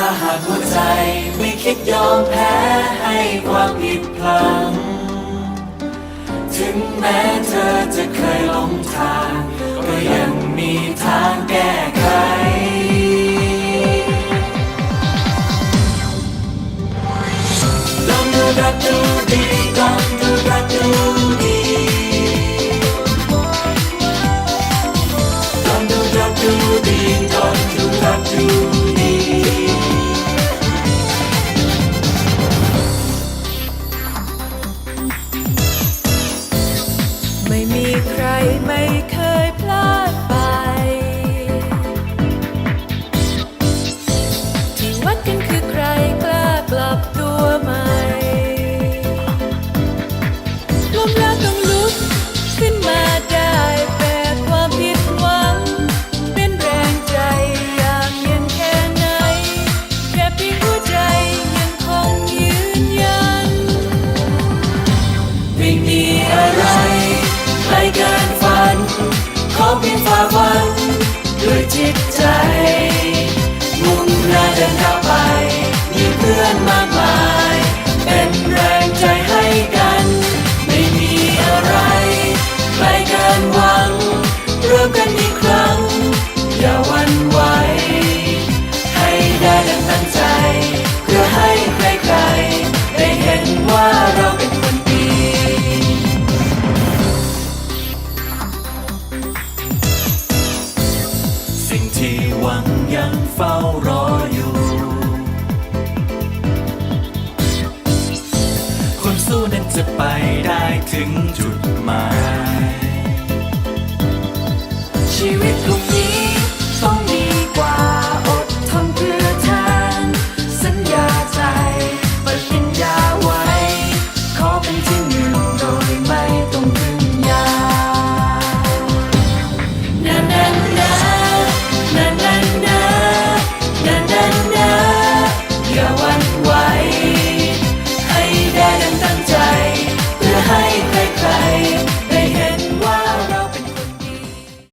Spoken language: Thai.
ถ้าหากหัวใจไม่คิดยอมแพ้ให้ความผิดพลัง ถึงแม้เธอจะเคยหลงทาง ก็ยังมีทางแก้ไขดังดัก ใครไม่เค ขอเพียงฝ่าฟันด้วยจิตใจ มุ่งหน้าเดินก้าวไป มีเพื่อนมากมาย เป็นแรงใจให้กัน ไม่มีอะไรไกลเกินหวังเริ่มกันอีกครั้ง อย่าวันไหวให้ได้ดังตั้งใจ วังยังเฝ้ารออยู่ คนสู้นั้นจะไปได้ถึงจุดหมาย